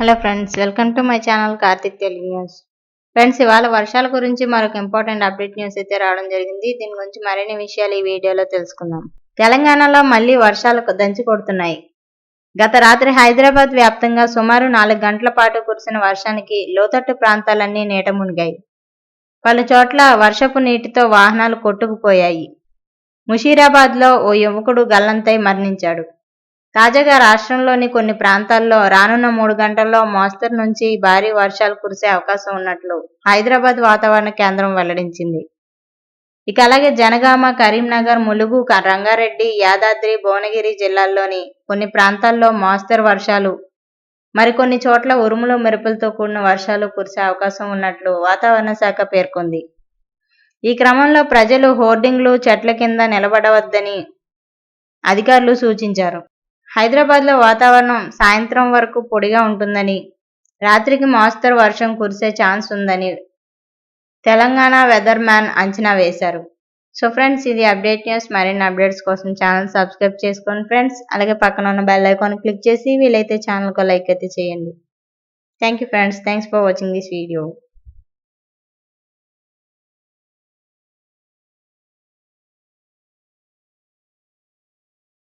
Hello friends welcome to my channel Karthik Telugu news friends ఇవాళ వర్షాల గురించి మరొక ఇంపార్టెంట్ అప్డేట్ న్యూస్ అయితే రావడం జరిగింది. దీని గురించి మరిన్ని విషయాలు ఈ వీడియోలో తెలుసుకుందాం. తెలంగాణలో మళ్ళీ వర్షాలు దంచి కొడుతున్నాయి. గత రాత్రి హైదరాబాద్ వ్యాప్తంగా సుమారు నాలుగు గంటల పాటు కురిసిన వర్షానికి లోతట్టు ప్రాంతాలన్నీ నీట మునిగాయి. పలు చోట్ల వర్షపు నీటితో వాహనాలు కొట్టుకుపోయాయి. ముషీరాబాద్లో ఓ యువకుడు గల్లంతై మరణించాడు. తాజాగా రాష్ట్రంలోని కొన్ని ప్రాంతాల్లో రానున్న మూడు గంటల్లో మోస్తరు నుంచి భారీ వర్షాలు కురిసే అవకాశం ఉన్నట్లు హైదరాబాద్ వాతావరణ కేంద్రం వెల్లడించింది. ఇక అలాగే జనగామ కరీంనగర్ ములుగు రంగారెడ్డి యాదాద్రి భువనగిరి జిల్లాల్లోని కొన్ని ప్రాంతాల్లో మోస్తరు వర్షాలు మరికొన్ని చోట్ల ఉరుములు మెరుపులతో కూడిన వర్షాలు కురిసే అవకాశం ఉన్నట్లు వాతావరణ శాఖ పేర్కొంది. ఈ క్రమంలో ప్రజలు హోర్డింగ్లు చెట్ల కింద నిలబడవద్దని అధికారులు సూచించారు. హైదరాబాద్లో వాతావరణం సాయంత్రం వరకు పొడిగా ఉంటుందని రాత్రికి మోస్తరు వర్షం కురిసే ఛాన్స్ ఉందని తెలంగాణ వెదర్ మ్యాన్ అంచనా వేశారు. సో ఫ్రెండ్స్ ఇది అప్డేట్ న్యూస్. మరిన్ని అప్డేట్స్ కోసం ఛానల్ సబ్స్క్రైబ్ చేసుకోండి ఫ్రెండ్స్. అలాగే పక్కన ఉన్న బెల్ ఐకాన్ క్లిక్ చేసి వీలైతే ఛానల్కు లైక్ అయితే చేయండి. Thank you friends. Thanks for watching this video.